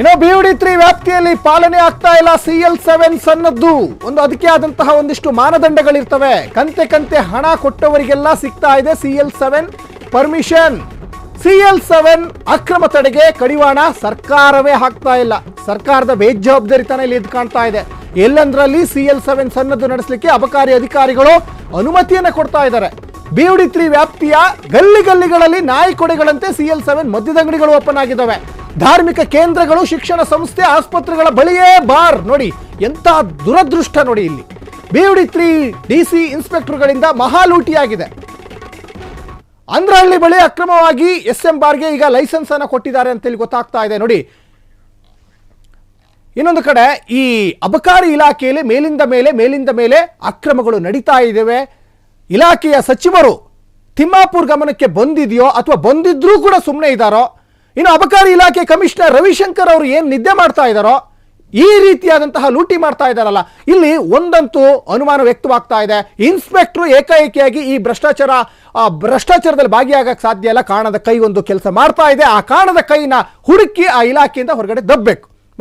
ಇನ್ನು D three ವ್ಯಾಪ್ತಿಯಲ್ಲಿ ಪಾಲನೆ ಆಗ್ತಾ ಇಲ್ಲ ಸಿ ಎಲ್ ಸೆವೆನ್ ಸನ್ನದ್ದು. ಒಂದು ಅದಕ್ಕೆ ಆದಂತಹ ಒಂದಿಷ್ಟು ಮಾನದಂಡಗಳಿರ್ತವೆ. ಕಂತೆ ಕಂತೆ ಹಣ ಕೊಟ್ಟವರಿಗೆಲ್ಲ ಸಿಗ್ತಾ ಇದೆ C L seven permission C L seven ಅಕ್ರಮ ತಡೆಗೆ ಕಡಿವಾಣ ಸರ್ಕಾರವೇ ಹಾಕ್ತಾ ಇಲ್ಲ. ಸರ್ಕಾರದ ಬೇಜವಾಬ್ದಾರಿತನ ಇಲ್ಲಿ ಎದ್ದು ಕಾಣ್ತಾ ಇದೆ. ಎಲ್ಲಂದ್ರಲ್ಲಿ ಸಿ ಎಲ್ ಸೆವೆನ್ ಸನ್ನದ್ದು ನಡೆಸಲಿಕ್ಕೆ ಅಬಕಾರಿ ಅಧಿಕಾರಿಗಳು ಅನುಮತಿಯನ್ನು ಕೊಡ್ತಾ ಇದ್ದಾರೆ. ಡಿ ತ್ರೀ ವ್ಯಾಪ್ತಿಯ ಗಲ್ಲಿ ಗಲ್ಲಿಗಳಲ್ಲಿ ನಾಯಿ ಕೊಡೆಗಳಂತೆ ಸಿ ಎಲ್ ಸೆವೆನ್ ಮದ್ಯದಂಗಡಿಗಳು ಓಪನ್ ಆಗಿದ್ದಾವೆ. ಧಾರ್ಮಿಕ ಕೇಂದ್ರಗಳು, ಶಿಕ್ಷಣ ಸಂಸ್ಥೆ, ಆಸ್ಪತ್ರೆಗಳ ಬಳಿಯೇ ಬಾರ್. ನೋಡಿ, ಎಂಥ ದುರದೃಷ್ಟ ನೋಡಿ ಇಲ್ಲಿ. ಬಿಡಿ ತ್ರೀ ಡಿ ಸಿ ಇನ್ಸ್ಪೆಕ್ಟರ್ಗಳಿಂದ ಮಹಾಲೂಟಿಯಾಗಿದೆ ಅಂದ್ರಹಳ್ಳಿ ಬಳಿ ಅಕ್ರಮವಾಗಿ ಎಸ್ ಎಂ ಬಾರ್ಗೆ ಈಗ ಲೈಸೆನ್ಸ್ ಅನ್ನು ಕೊಟ್ಟಿದ್ದಾರೆ ಅಂತೇಳಿ ಗೊತ್ತಾಗ್ತಾ ಇದೆ. ನೋಡಿ, ಇನ್ನೊಂದು ಕಡೆ ಈ ಅಬಕಾರಿ ಇಲಾಖೆಯಲ್ಲಿ ಮೇಲಿಂದ ಮೇಲೆ ಮೇಲಿಂದ ಮೇಲೆ ಅಕ್ರಮಗಳು ನಡೀತಾ ಇದ್ದಾವೆ. ಇಲಾಖೆಯ ಸಚಿವರು ತಿಮ್ಮಾಪುರ್ ಗಮನಕ್ಕೆ ಬಂದಿದೆಯೋ ಅಥವಾ ಬಂದಿದ್ರೂ ಕೂಡ ಸುಮ್ಮನೆ ಇದ್ದಾರೋ ಇನ್ನು ಅಬಕಾರಿ ಇಲಾಖೆ ಕಮಿಷನರ್ ರವಿಶಂಕರ್ ಅವರು ಏನು ನಿದ್ದೆ ಮಾಡ್ತಾ ಇದ್ದಾರೋ ಈ ರೀತಿಯಾದಂತಹ ಲೂಟಿ ಮಾಡ್ತಾ ಇದ್ದಾರಲ್ಲ, ಇಲ್ಲಿ ಒಂದಂತೂ ಅನುಮಾನ ವ್ಯಕ್ತವಾಗ್ತಾ ಇದೆ. ಇನ್ಸ್ಪೆಕ್ಟರ್ ಏಕಾಏಕಿಯಾಗಿ ಈ ಭ್ರಷ್ಟಾಚಾರ, ಆ ಭ್ರಷ್ಟಾಚಾರದಲ್ಲಿ ಭಾಗಿಯಾಗಕ್ಕೆ ಸಾಧ್ಯ ಇಲ್ಲ. ಕಾಣದ ಕೈ ಒಂದು ಕೆಲಸ ಮಾಡ್ತಾ ಇದೆ. ಆ ಕಾಣದ ಕೈನ ಹುಡುಕಿ ಆ ಇಲಾಖೆಯಿಂದ ಹೊರಗಡೆ ದಬ್ಬಬೇಕು